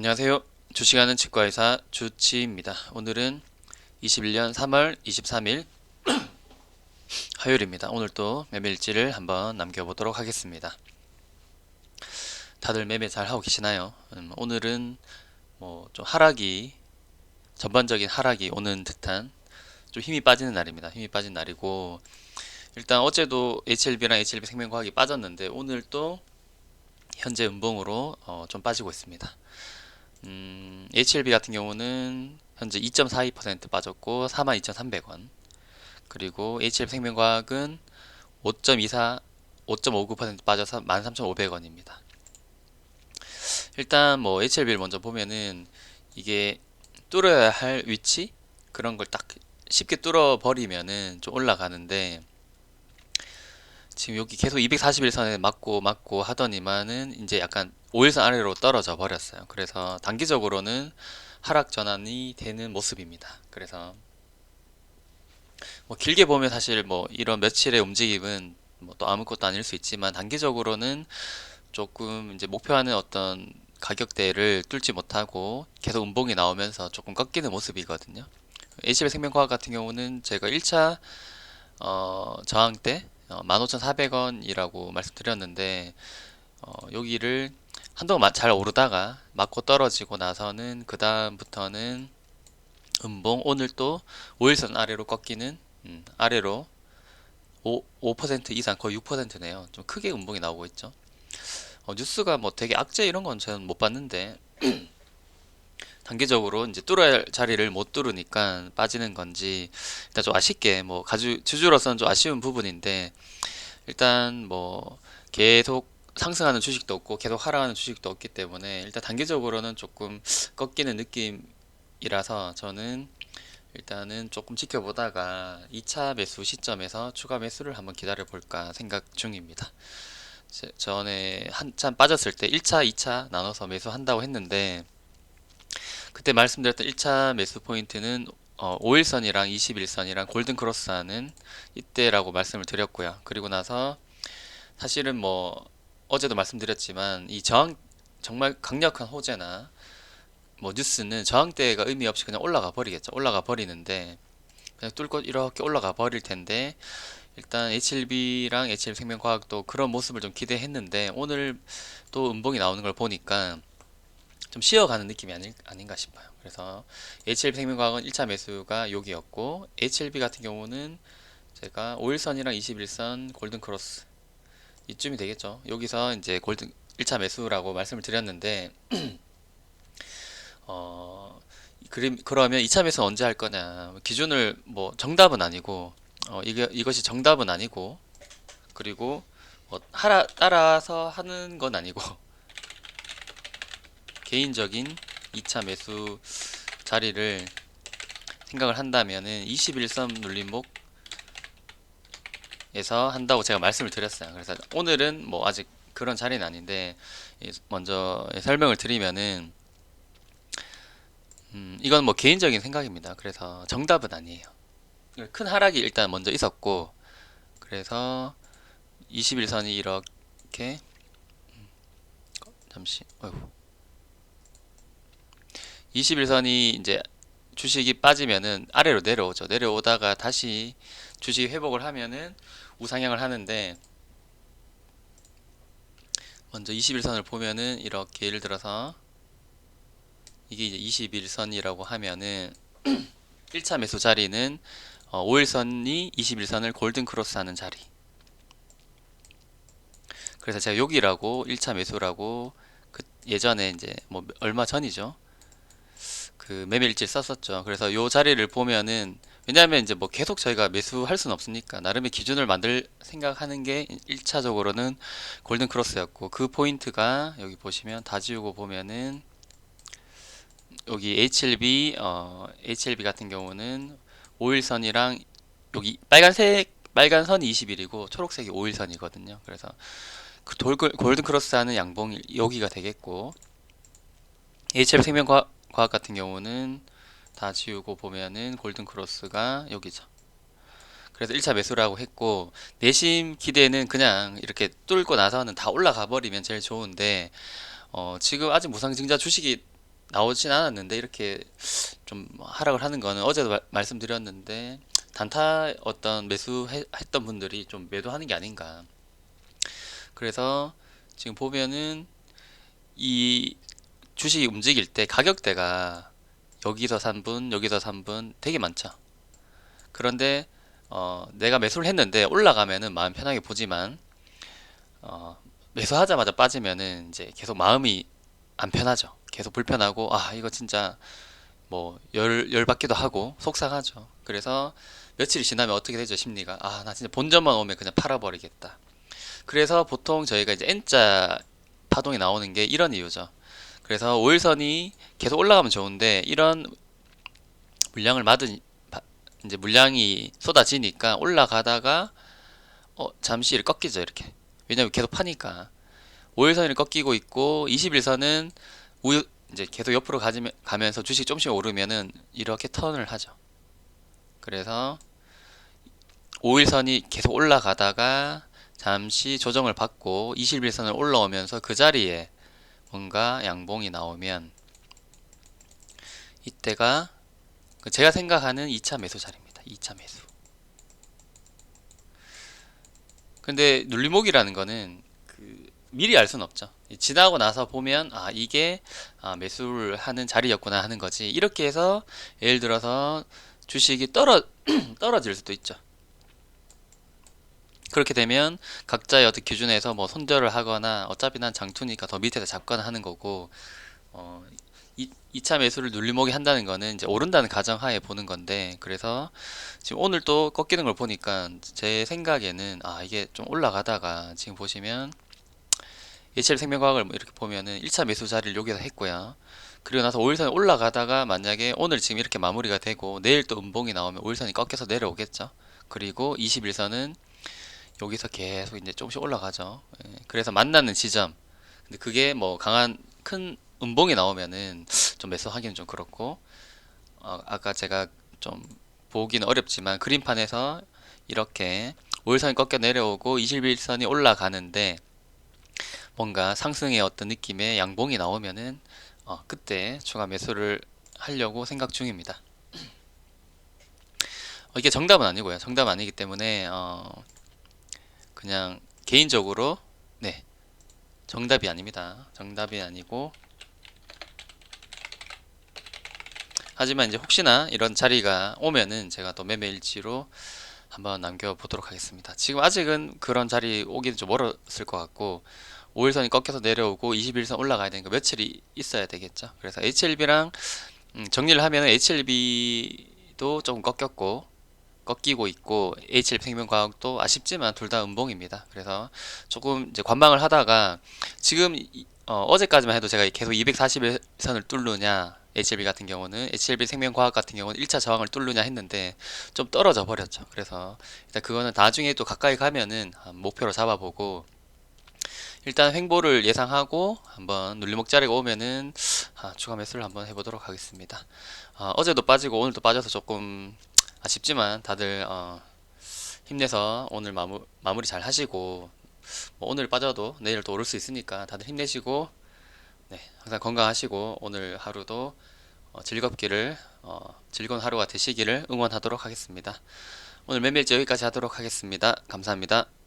안녕하세요. 주식하는 치과의사 주치입니다. 오늘은 21년 3월 23일 화요일입니다. 오늘 또 매매일지를 한번 남겨보도록 하겠습니다. 다들 매매 잘 하고 계시나요? 음, 오늘은 뭐 좀 하락이 전반적인 하락이 오는 듯한 좀 힘이 빠지는 날입니다. 힘이 빠진 날이고 일단 어제도 HLB랑 HLB 생명과학이 빠졌는데 오늘 또 현재 음봉으로 어, 좀 빠지고 있습니다. 음, HLB 같은 경우는 현재 2.42% 빠졌고 42,300원. 그리고 HLB 생명과학은 5.24, 5.59% 빠져서 13,500원입니다. 일단 뭐 HLB를 먼저 보면은 이게 뚫어야 할 위치 그런 걸 딱 쉽게 뚫어 버리면은 좀 올라가는데 지금 여기 계속 241선에 맞고 맞고 하더니만은 이제 약간 5일선 아래로 떨어져 버렸어요. 그래서 단기적으로는 하락 전환이 되는 모습입니다. 그래서 뭐 길게 보면 사실 뭐 이런 며칠의 움직임은 뭐 또 아무것도 아닐 수 있지만 단기적으로는 조금 이제 목표하는 어떤 가격대를 뚫지 못하고 계속 음봉이 나오면서 조금 꺾이는 모습이거든요. HB 생명과학 같은 경우는 제가 1차 어, 저항대 어, 15,400원이라고 말씀드렸는데 어, 여기를 한동안 마- 잘 오르다가 맞고 떨어지고 나서는 그 다음부터는 음봉 오늘 또 5일선 아래로 꺾이는 음, 아래로 5, 5% 이상 거의 6%네요. 좀 크게 음봉이 나오고 있죠. 어, 뉴스가 뭐 되게 악재 이런 건 저는 못 봤는데 단기적으로 이제 뚫어야 할 자리를 못 뚫으니까 빠지는 건지 일단 좀 아쉽게 뭐 가주 주주로서는 좀 아쉬운 부분인데 일단 뭐 계속 상승하는 주식도 없고 계속 하락하는 주식도 없기 때문에 일단 단기적으로는 조금 꺾이는 느낌이라서 저는 일단은 조금 지켜보다가 2차 매수 시점에서 추가 매수를 한번 기다려 볼까 생각 중입니다. 제- 전에 한참 빠졌을 때 1차, 2차 나눠서 매수한다고 했는데 그때 말씀드렸던 1차 매수 포인트는 어, 5일선이랑 21선이랑 골든 크로스 하는 이때라고 말씀을 드렸고요. 그리고 나서 사실은 뭐 어제도 말씀드렸지만 이 저항 정말 강력한 호재나 뭐 뉴스는 저항대가 의미 없이 그냥 올라가 버리겠죠. 올라가 버리는데 그냥 뚫고 이렇게 올라가 버릴 텐데 일단 HLB랑 HL 생명과학도 그런 모습을 좀 기대했는데 오늘 또 음봉이 나오는 걸 보니까 좀 쉬어가는 느낌이 아닐, 아닌가 싶어요. 그래서 HLB 생명과학은 1차 매수가 여기였고 HLB 같은 경우는 제가 5일선이랑 21선 골든 크로스 이쯤이 되겠죠. 여기서 이제 골든 1차 매수라고 말씀을 드렸는데 어 그림 그러면 2차 매수 언제 할 거냐? 기준을 뭐 정답은 아니고 어 이게 이것이 정답은 아니고 그리고 뭐 하라 따라서 하는 건 아니고 개인적인 2차 매수 자리를 생각을 한다면은 21선 눌림목 에서 한다고 제가 말씀을 드렸어요. 그래서 오늘은 뭐 아직 그런 자리는 아닌데 이- 먼저 설명을 드리면은 음, 이건 뭐 개인적인 생각입니다. 그래서 정답은 아니에요. 큰 하락이 일단 먼저 있었고 그래서 21선이 이렇게 음, 잠시 어휴 21선이 이제 주식이 빠지면은 아래로 내려오죠. 내려오다가 다시 주식이 회복을 하면은 우상향을 하는데 먼저 21선을 보면은 이렇게 예를 들어서 이게 이제 21선이라고 하면은 1차 매수 자리는 어, 5일선이 21선을 골든 크로스 하는 자리. 그래서 제가 여기라고 1차 매수라고 그 예전에 이제 뭐 얼마 전이죠. 그 매매 일지를 썼었죠. 그래서 요 자리를 보면은 왜냐하면 이제 뭐 계속 저희가 매수할 수는 없으니까 나름의 기준을 만들 생각하는 게 1차적으로는 골든 크로스였고 그 포인트가 여기 보시면 다 지우고 보면은 여기 HLB 어 HLB 같은 경우는 5일선이랑 여기 빨간색 빨간 선이 20일이고 초록색이 5일선이거든요. 그래서 그 돌, 골든 크로스 하는 양봉 여기가 되겠고 HLB 생명과학 같은 경우는 다 지우고 보면은 골든 크로스가 여기죠. 그래서 1차 매수라고 했고 내심 기대는 그냥 이렇게 뚫고 나서는 다 올라가 버리면 제일 좋은데 어, 지금 아직 무상증자 주식이 나오진 않았는데 이렇게 좀 하락을 하는 거는 어제도 말- 말씀드렸는데 단타 어떤 매수했던 분들이 좀 매도하는 게 아닌가. 그래서 지금 보면은 이 주식이 움직일 때 가격대가 여기서 3분, 여기서 3분 되게 많죠. 그런데 어, 내가 매수를 했는데 올라가면은 마음 편하게 보지만 어, 매수하자마자 빠지면은 이제 계속 마음이 안 편하죠. 계속 불편하고 아 이거 진짜 뭐 열 열받기도 하고 속상하죠. 그래서 며칠이 지나면 어떻게 되죠 심리가 아 나 진짜 본전만 오면 그냥 팔아버리겠다. 그래서 보통 저희가 이제 N자 파동이 나오는 게 이런 이유죠. 그래서 5일선이 계속 올라가면 좋은데 이런 물량을 맞은 바- 이제 물량이 쏟아지니까 올라가다가 어 잠시 꺾이죠 이렇게. 왜냐면 계속 파니까. 5일선이 꺾이고 있고 21선은 우유 이제 계속 옆으로 가지면, 가면서 주식 조금씩 오르면은 이렇게 턴을 하죠. 그래서 5일선이 계속 올라가다가 잠시 조정을 받고 21선을 올라오면서 그 자리에 뭔가 양봉이 나오면 이때가 그 제가 생각하는 2차 매수 자리입니다. 2차 매수. 근데 눌림목이라는 거는 그 미리 알 수는 없죠. 지나고 나서 보면 아 이게 아, 매수를 하는 자리였구나 하는 거지. 이렇게 해서 예를 들어서 주식이 떨어 떨어질 수도 있죠. 그렇게 되면 각자의 어떤 기준에서 뭐 손절을 하거나 어차피 난 장투니까 더 밑에서 잡거나 하는 거고 어, 이, 2차 매수를 눌림목이 한다는 거는 이제 오른다는 가정하에 보는 건데 그래서 지금 오늘 또 꺾이는 걸 보니까 제 생각에는 아 이게 좀 올라가다가 지금 보시면 HL 생명과학을 뭐 이렇게 보면은 1차 매수 자리를 여기서 했고요. 그리고 나서 5일선이 올라가다가 만약에 오늘 지금 이렇게 마무리가 되고 내일 또 음봉이 나오면 5일선이 꺾여서 내려오겠죠. 그리고 21선은 여기서 계속 이제 조금씩 올라가죠. 예, 그래서 만나는 지점. 근데 그게 뭐 강한 큰 음봉이 나오면은 좀 매수하기는 좀 그렇고 어, 아까 제가 좀 보기는 어렵지만 그림판에서 이렇게 5일선이 꺾여 내려오고 21선이 올라가는데 뭔가 상승의 어떤 느낌의 양봉이 나오면은 어, 그때 추가 매수를 하려고 생각 중입니다. 어, 이게 정답은 아니고요. 정답은 아니기 때문에 어, 그냥 개인적으로 네 정답이 아닙니다. 정답이 아니고 하지만 이제 혹시나 이런 자리가 오면은 제가 또 매매일지로 한번 남겨보도록 하겠습니다. 지금 아직은 그런 자리 오기는 좀 멀었을 것 같고 5일선이 꺾여서 내려오고 21선 올라가야 되니까 며칠이 있어야 되겠죠. 그래서 HLB랑 음, 정리를 하면 HLB도 조금 꺾였고 꺾이고 있고 HL 생명과학도 아쉽지만 둘 다 음봉입니다. 그래서 조금 이제 관망을 하다가 지금 이- 어, 제까지만 해도 제가 계속 240선을 뚫느냐 HLB 같은 경우는 HLB 생명과학 같은 경우는 1차 저항을 뚫느냐 했는데 좀 떨어져 버렸죠. 그래서 일단 그거는 나중에 또 가까이 가면은 한 목표로 잡아보고 일단 횡보를 예상하고 한번 눌림목 자리가 오면은 아, 추가 매수를 한번 해보도록 하겠습니다. 어, 어제도 빠지고 오늘도 빠져서 조금 아쉽지만 다들 어, 힘내서 오늘 마무, 마무리 잘 하시고 뭐 오늘 빠져도 내일 또 오를 수 있으니까 다들 힘내시고 네, 항상 건강하시고 오늘 하루도 어, 즐겁기를 어, 즐거운 하루가 되시기를 응원하도록 하겠습니다. 오늘 매매일지 여기까지 하도록 하겠습니다. 감사합니다.